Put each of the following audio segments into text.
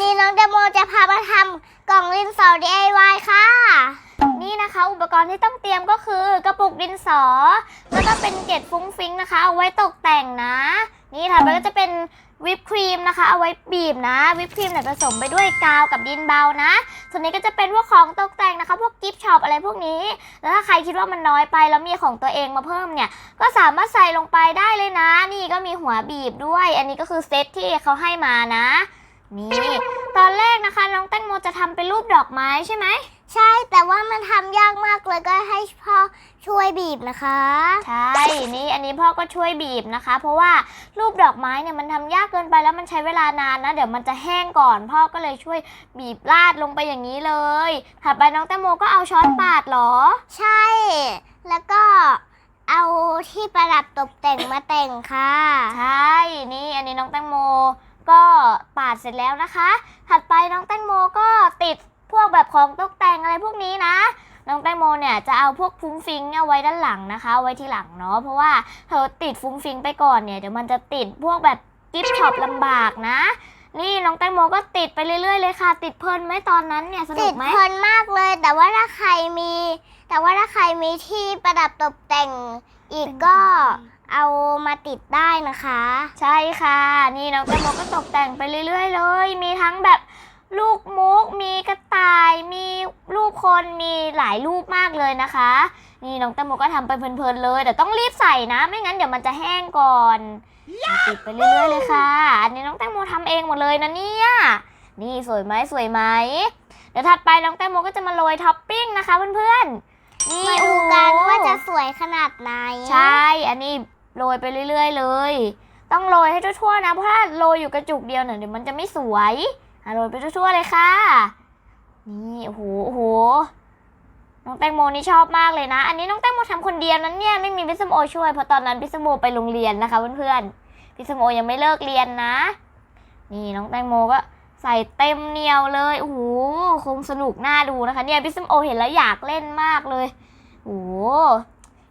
นี้น้องเดโมจะพามาทำกล่องดินสอ DIY ค่ะ นี่นะคะอุปกรณ์ที่ต้องเตรียมก็คือกระปุกดินสอ แล้วก็เป็นเกล็ดฟุ้งฟิ้งนะคะ เอาไว้ตกแต่งนะ นี่ถัดไปก็จะเป็นวิปครีมนะคะ เอาไว้บีบนะ วิปครีมเนี่ยผสมไปด้วยกาวกับดินเบานะ ส่วนนี้ก็จะเป็นพวกของตกแต่งนะคะ พวกกิฟช็อปอะไรพวกนี้ แล้วถ้าใครคิดว่ามันน้อยไปแล้วมีของตัวเองมาเพิ่มเนี่ย ก็สามารถใส่ลงไปได้เลยนะ นี่ก็มีหัวบีบด้วย อันนี้ก็คือเซตที่เขาให้มานะ นี่ตอนแรกนะคะน้องแตงโมจะทำเป็นรูปดอกไม้ใช่ไหมใช่แต่ว่ามันทำยากมากเลยก็ให้พ่อช่วยบีบนะคะ ใช่นี่อันนี้พ่อก็ช่วยบีบนะคะ เพราะว่ารูปดอกไม้เนี่ยมันทำยากเกินไปแล้วมันใช้เวลานานนะเดี๋ยวมันจะแห้งก่อน พ่อก็เลยช่วยบีบลาดลงไปอย่างนี้เลยถัดไปน้องแตงโมก็เอาช้อนปาดเหรอ ใช่ แล้วก็เอาที่ประดับตกแต่งมาแต่งค่ะ ใช่นี่อันนี้น้องแตงโม ก็ปาดเสร็จแล้วนะคะ ถัดไปน้องแตงโมก็ติดพวกแบบของตกแต่งอะไรพวกนี้นะ น้องแตงโมเนี่ยจะเอาพวกฟุ้งฟิงเอาไว้ด้านหลังนะคะเอาไว้ที่หลังเนาะ เพราะว่าเธอติดฟุ้งฟิงไปก่อนเนี่ยเดี๋ยวมันจะติดพวกแบบกิฟต์ช็อปลำบากนะ นี่น้องแตงโมก็ติดไปเรื่อยๆเลยค่ะ ติดเพลินไหมตอนนั้นเนี่ยสนุติกดไหมเพลินมากเลย แต่ว่าถ้าใครมี แต่ว่าถ้าใครมีที่ประดับตกแต่งอีกก็ เอามาติดได้นะคะ ใช่ค่ะ นี่น้องแตงโมก็ตกแต่งไปเรื่อย ๆ เลย มีทั้งแบบลูกมุก มีกระต่าย มีรูปคน มีหลายรูปมากเลยนะคะ นี่น้องแตงโมก็ทำไปเพลินๆเลย แต่ต้องรีบใส่นะ ไม่งั้นเดี๋ยวมันจะแห้งก่อน ติดไปเรื่อยๆเลยค่ะ อันนี้น้องแตงโมทำเองหมดเลยนะเนี่ย นี่สวยไหมสวยไหม เดี๋ยวถัดไปน้องแตงโมก็จะมาโรยท็อปปิ้งนะคะเพื่อนๆ นี่มาดูกันโอ้ว่าจะสวยขนาดไหน ใช่ อันนี้ โรยไปเรื่อย ๆ เลย ต้องโรยให้ทั่วๆนะ เพราะถ้าโรยอยู่กระจุกเดียวเนี่ยเดี๋ยวมันจะไม่สวยอะโรยไปทั่วๆเลยค่ะ นี่โอ้โหโอ้โห น้องแตงโมนี่ชอบมากเลยนะ อันนี้น้องแตงโมทำคนเดียวนั้นเนี่ยไม่มีพิสมโอช่วยเพราะตอนนั้นพิสมโอไปโรงเรียนนะคะเพื่อนๆพิสมโอยังไม่เลิกเรียนนะ นี่น้องแตงโมก็ใส่เต็มเหนียวเลยโอ้โหคงสนุกน่าดูนะคะ เนี่ยพิสมโอเห็นแล้วอยากเล่นมากเลยโอ้โห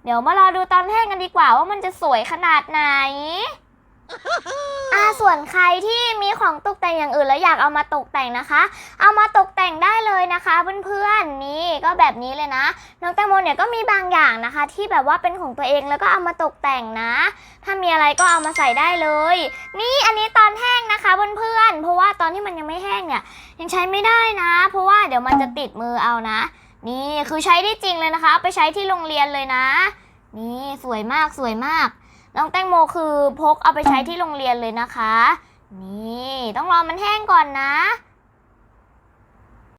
เดี๋ยวมารอดูตอนแห้งกันดีกว่าว่ามันจะสวยขนาดไหนอ่าส่วนใครที่มีของตกแต่งอย่างอื่นแล้วอยากเอามาตกแต่งนะคะ เอามาตกแต่งได้เลยนะคะเพื่อนๆนี่ก็แบบนี้เลยนะน้องแตงโมเนี่ยก็มีบางอย่างนะคะ ที่แบบว่าเป็นของตัวเองแล้วก็เอามาตกแต่งนะ ถ้ามีอะไรก็เอามาใส่ได้เลย นี่อันนี้ตอนแห้งนะคะเพื่อนๆเพราะว่าตอนที่มันยังไม่แห้งเนี่ยยังใช้ไม่ได้นะ เพราะว่าเดี๋ยวมันจะติดมือเอานะ นี่คือใช้ได้จริงเลยนะคะเอาไปใช้ที่โรงเรียนเลยนะ นี่สวยมากสวยมากน้องแตงโมคือพกเอาไปใช้ที่โรงเรียนเลยนะคะ นี่ต้องรอมันแห้งก่อนนะ